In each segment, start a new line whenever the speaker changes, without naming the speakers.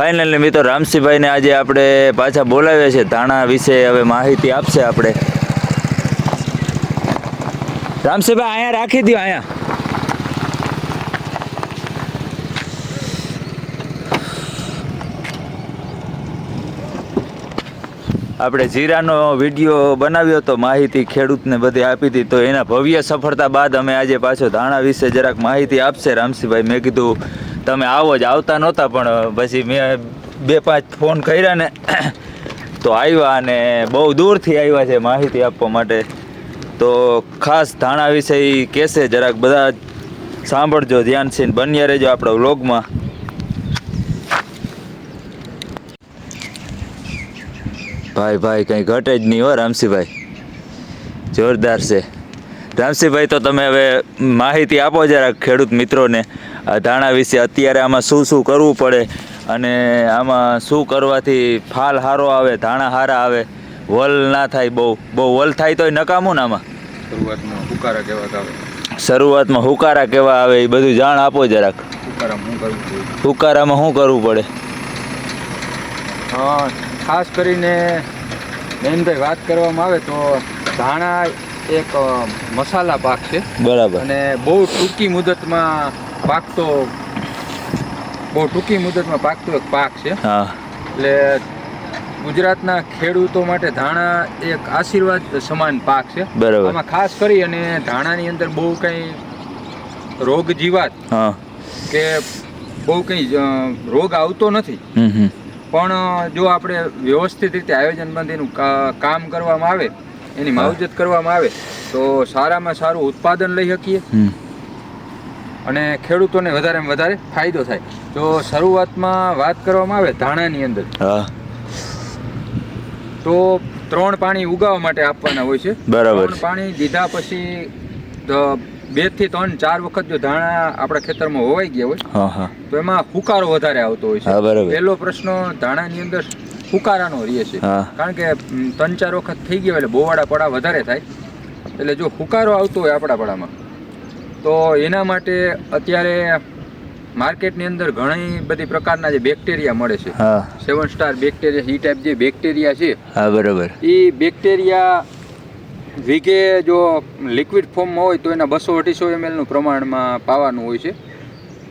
Finally મિત્રો, રામસિંહભાઈને આજે આપણે પાછા બોલાવ્યા છે ધાણા વિશે હવે માહિતી આપશે આપણે. રામસિંહભાઈ, અહીંયા રાખી દો અહીંયા. આપણે જીરાનો વીડિયો બનાવ્યો તો માહિતી ખેડૂતને બધી આપી હતી. તો એના ભવ્ય સફળતા બાદ અમે આજે પાછો ધાણા વિશે જરાક માહિતી આપશે. રામસિંહભાઈ, મેં કીધું તમે આવો જ, આવતા નહોતા, પણ પછી મેં બે પાંચ ફોન કર્યા ને, તો આવ્યા અને બહુ દૂરથી આવ્યા છે માહિતી આપવા માટે. તો ખાસ ધાણા વિશે ઈ કહેશે, જરાક બધા સાંભળજો ધ્યાનથી બન્યા રહેજો આપણા વ્લોગમાં. ભાઈ ભાઈ, કંઈ ઘટે જ નહીં હો, રામસિંહભાઈ. જોરદાર છે. રામસિંહભાઈ, તો તમે હવે માહિતી આપો જરા ખેડૂત મિત્રોને. ધાણા વિશે અત્યારે આમાં શું શું કરવું પડે અને આમાં શું કરવાથી ફાલ સારો આવે ધાણા સારા આવે વલ ના થાય બહુ બહુ વલ થાય તોય નકામું ને આમાં?
શરૂઆતમાં હુકારા કેવા આવે.
શરૂઆતમાં હુકારા કેવા આવે એ બધું જાણ આપો જરાક.
હુકારામાં શું કરવું
હુકારામાં શું કરવું પડે?
હા ખાસ કરીને નયનભાઈ વાત કરવામાં આવે તો ધાણા એક મસાલા પાક છે.
બરાબર.
અને બહુ ટૂંકી મુદતમાં પાકતો બહુ ટૂંકી મુદતમાં પાકતો એક પાક છે. એટલે ગુજરાતના ખેડૂતો માટે ધાણા એક આશીર્વાદ સમાન પાક છે.
બરાબર.
એમાં ખાસ કરી અને ધાણાની અંદર બહુ કંઈ રોગ જીવાત કે બહુ કંઈ રોગ આવતો નથી. પણ જો આપણે વ્યવસ્થિત રીતે આયોજનમાં એનું કામ કરવામાં આવે એની માવજત કરવામાં આવે તો સારામાં સારું ઉત્પાદન લઈ શકીએ. અને ખેડૂતોને વધારે વધારે ફાયદો થાય. તો શરૂઆતમાં વાત કરવામાં આવે ધાણાની અંદર તો ત્રણ પાણી ઉગાવવા માટે આપવાના હોય છે.
બરાબર
પાણી દીધા પછી બેથી ત્રણ ચાર વખત જો ધાણા આપણા ખેતરમાં હોવાઈ ગયા હોય તો એમાં ફુકારો વધારે આવતો હોય છે. પહેલો પ્રશ્ન ધાણાની અંદર ફુકારાનો રહે છે. કારણ કે ત્રણ ચાર વખત થઈ ગયો એટલે બોવાડા પડા વધારે થાય. એટલે જો હુકારો આવતો હોય આપણા પડામાં તો એના માટે અત્યારે માર્કેટની અંદર ઘણી બધી પ્રકારના જે બેક્ટેરિયા મળે છે. Seven star bacteria A type જે બેક્ટેરિયા છે
હા બરાબર.
એ બેક્ટેરિયા વીઘે જો લિક્વિડ ફોર્મમાં હોય તો એના બસો અઢીસો એમએલનું પ્રમાણમાં પાવાનું હોય છે.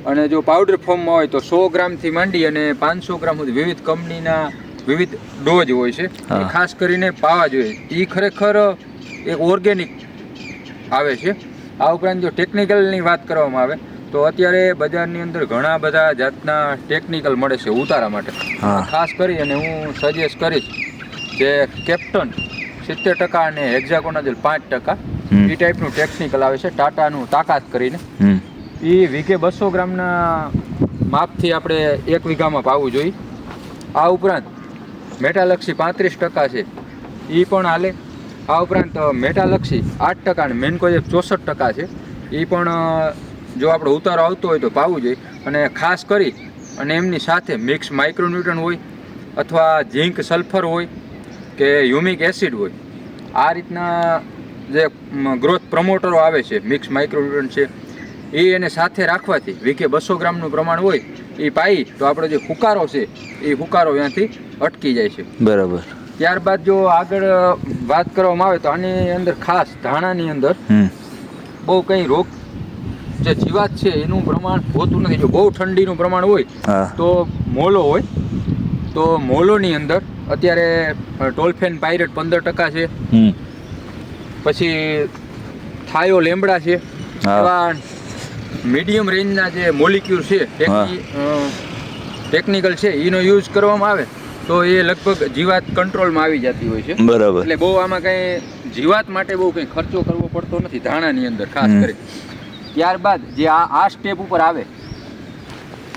અને જો પાવડર ફોર્મમાં હોય તો સો ગ્રામથી માંડી અને પાંચસો ગ્રામ સુધી વિવિધ કંપનીના વિવિધ ડોઝ હોય છે. ખાસ કરીને પાવા જોઈએ. એ ખરેખર એક ઓર્ગેનિક આવે છે. આ ઉપરાંત જો ટેકનિકલની વાત કરવામાં આવે તો અત્યારે બજારની અંદર ઘણા બધા જાતના ટેકનિકલ મળે છે ઉતારા માટે. ખાસ કરી અને હું સજેસ્ટ કરીશ કે કેપ્ટન સિત્તેર ટકા અને હેક્ઝાકોનાજલ પાંચ ટકા. એ ટાઈપનું ટેકનિકલ આવે છે ટાટાનું તાકાત કરીને. એ વીઘે બસો ગ્રામના માપથી આપણે એક વીઘામાં પાવું જોઈએ. આ ઉપરાંત મેટાલક્ષી પાંત્રીસ ટકા છે. એ પણ હાલે. આ ઉપરાંત મેટાલક્ષી આઠ ટકા અને મેનકોજેબ ચોસઠ ટકા છે. એ પણ જો આપણો ઉતારો આવતો હોય તો પાવું જોઈએ. અને ખાસ કરી, અને એમની સાથે મિક્સ માઇક્રોન્યુટ્રન હોય અથવા ઝીંક સલ્ફર હોય કે હ્યુમિક એસિડ હોય, આ રીતના જે ગ્રોથ પ્રમોટરો આવે છે, મિક્સ માઇક્રોન્યુટ્રન છે એ એને સાથે રાખવાથી વીકે બસો ગ્રામનું પ્રમાણ હોય એ પાઈ તો આપણો જે હુકારો છે એ હુકારો ત્યાંથી અટકી જાય છે.
બરાબર.
ત્યારબાદ જો આગળ વાત કરવામાં આવે તો આની અંદર ખાસ ધાણાની અંદર બહુ કંઈ રોગ જે જીવાત છે એનું પ્રમાણ હોતું નથી. જો બહુ ઠંડીનું પ્રમાણ હોય તો મોલો હોય. તો મોલોની અંદર અત્યારે ટોલફેન પાયરેટ પંદર ટકા છે. પછી થાયો લેમડા છે. એવા મીડિયમ રેન્જના જે મોલિક્યુલ છે ટેકનિકલ છે એનો યુઝ કરવામાં આવે. તો એ લગભગ જીવાત કંટ્રોલમાં આવી જતી હોય છે.
બરાબર.
એટલે બહુ આમાં કંઈ જીવાત માટે બહુ કંઈ ખર્ચો કરવો પડતો નથી ધાણાની અંદર ખાસ. કરી ત્યારબાદ જે આ આ સ્ટેપ ઉપર આવે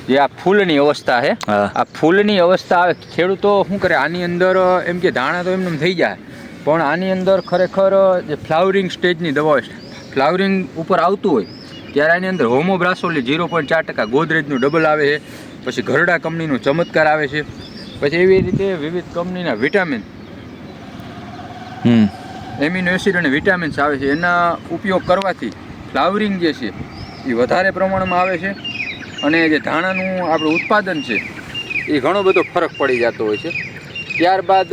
જે આ ફૂલની અવસ્થા છે આ ફૂલની અવસ્થા આવે ખેડૂતો શું કરે આની અંદર એમ કે ધાણા તો એમને એમ થઈ જાય પણ આની અંદર ખરેખર જે ફ્લાવરિંગ સ્ટેજની દવા હોય ફ્લાવરિંગ ઉપર આવતું હોય ત્યારે આની અંદર હોમોબ્રાસોલી ઝીરો પોઈન્ટ ચાર ટકા ગોદરેજનું ડબલ આવે છે પછી ઘરડા કંપનીનું ચમત્કાર આવે છે પછી એવી રીતે વિવિધ કંપનીના વિટામિન એમિનો એસિડ અને વિટામિન્સ આવે છે. એના ઉપયોગ કરવાથી ફ્લાવરિંગ જે છે એ વધારે પ્રમાણમાં આવે છે. અને જે ધાણાનું આપણું ઉત્પાદન છે એ ઘણો બધો ફરક પડી જતો હોય છે. ત્યારબાદ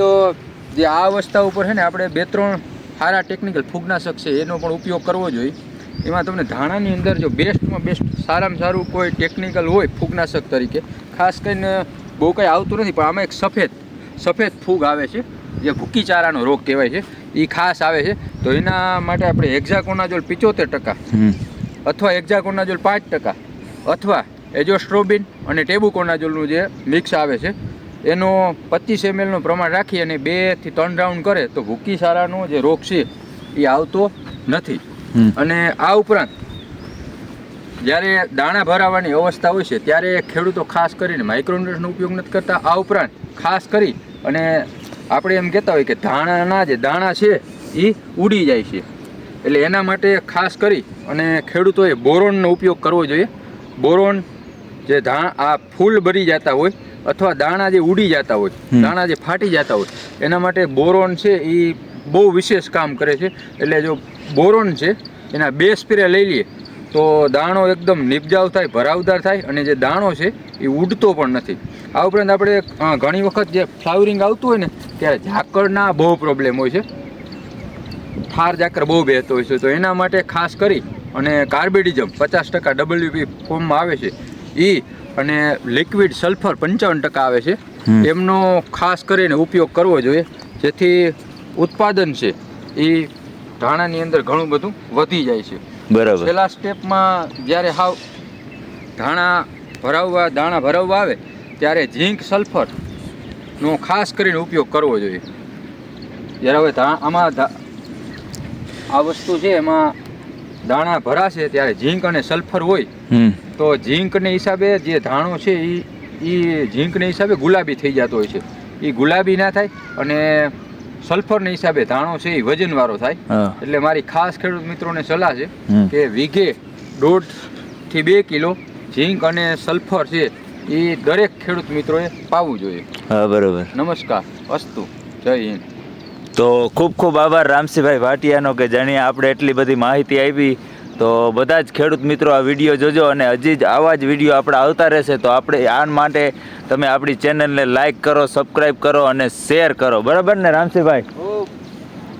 જે આ અવસ્થા ઉપર છે ને આપણે બે ત્રણ સારા ટેકનિકલ ફૂગનાશક છે એનો પણ ઉપયોગ કરવો જોઈએ. એમાં તમને ધાણાની અંદર જો બેસ્ટમાં બેસ્ટ સારામાં સારું કોઈ ટેકનિકલ હોય ફૂગનાશક તરીકે ખાસ કરીને બહુ કંઈ આવતું નથી પણ આમાં એક સફેદ સફેદ ફૂગ આવે છે જે ભૂકી ચારાનો રોગ કહેવાય છે એ ખાસ આવે છે. તો એના માટે આપણે હેક્ઝાકોનાઝોલ પિચોતેર ટકા અથવા એક્ઝાકોનાઝોલ પાંચ ટકા અથવા એજોસ્ટ્રોબિન અને ટેબુકોનાજોલનું જે મિક્સ આવે છે એનો પચીસ એમએલનું પ્રમાણ રાખી અને બેથી ત્રણ રાઉન્ડ કરે તો ભૂકી સારાનો જે રોગ છે એ આવતો નથી. અને આ ઉપરાંત જ્યારે દાણા ભરાવાની અવસ્થા હોય છે ત્યારે ખેડૂતો ખાસ કરીને માઇક્રોન્યુટ્રન્સનો ઉપયોગ નથી કરતા. આ ઉપરાંત ખાસ કરી અને આપણે એમ કહેતા હોય કે ધાણાના જે દાણા છે એ ઉડી જાય છે. એટલે એના માટે ખાસ કરી અને ખેડૂતોએ બોરોનનો ઉપયોગ કરવો જોઈએ. બોરોન જે ધા આ ફૂલ ભરી જતા હોય અથવા દાણા જે ઉડી જતા હોય દાણા જે ફાટી જતા હોય એના માટે બોરોન છે એ બહુ વિશેષ કામ કરે છે. એટલે જો બોરોન છે એના બે સ્પ્રે લઈ લઈએ તો દાણો એકદમ નિપજાવ થાય ભરાવદાર થાય અને જે દાણો છે એ ઉડતો પણ નથી. આ ઉપરાંત આપણે ઘણી વખત જે ફ્લાવરિંગ આવતું હોય ને ત્યારે ઝાકળના બહુ પ્રોબ્લેમ હોય છે. ઠાર ઝાકર બહુ બેહતો હોય છે. તો એના માટે ખાસ કરી અને કાર્બેડિઝમ પચાસ ટકા ડબલ્યુપી ફોર્મમાં આવે છે. એ અને લિક્વિડ સલ્ફર પંચાવન ટકા આવે છે. એમનો ખાસ કરીને ઉપયોગ કરવો જોઈએ. જેથી ઉત્પાદન છે એ ધાણાની અંદર ઘણું બધું વધી જાય છે.
બરાબર.
છેલ્લા સ્ટેપમાં જ્યારે હાવ ધાણા ભરાવવા દાણા ભરાવવા આવે ત્યારે ઝીંક સલ્ફરનો ખાસ કરીને ઉપયોગ કરવો જોઈએ. જ્યારે હવે આમાં આ વસ્તુ છે એમાં દાણા ભરાશે ત્યારે ઝીંક અને સલ્ફર હોય તો ઝીંકને હિસાબે જે ધાણો છે એ એ ઝીંકને હિસાબે ગુલાબી થઈ જતો હોય છે. એ ગુલાબી ના થાય અને સલ્ફરને હિસાબે ધાણો છે એ વજનવાળો થાય. એટલે મારી ખાસ ખેડૂત મિત્રોને સલાહ છે કે વીઘે દોઢથી બે કિલો ઝીંક અને સલ્ફર છે એ દરેક ખેડૂત મિત્રોએ પાવું જોઈએ.
હા બરોબર.
નમસ્કાર. અસ્તુ. જય હિન્દ.
તો ખૂબ ખૂબ આભાર રામસિંહભાઈ ભાટિયાનો કે જાણીએ આપણે એટલી બધી માહિતી આવી તો બધા જ ખેડૂત મિત્રો આ વીડિયો જોજો અને હજી જ આવા જ વીડિયો આપણે આવતા રહેશે તો આપણે આ માટે તમે આપણી ચેનલને લાઇક કરો સબસ્ક્રાઈબ કરો અને શેર કરો. બરાબર ને, રામસિંહભાઈ?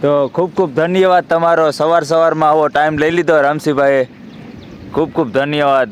તો ખૂબ ખૂબ ધન્યવાદ તમારો. સવાર સવારમાં આવો ટાઈમ લઈ લીધો, રામસિંહભાઈએ. ખૂબ ખૂબ ધન્યવાદ.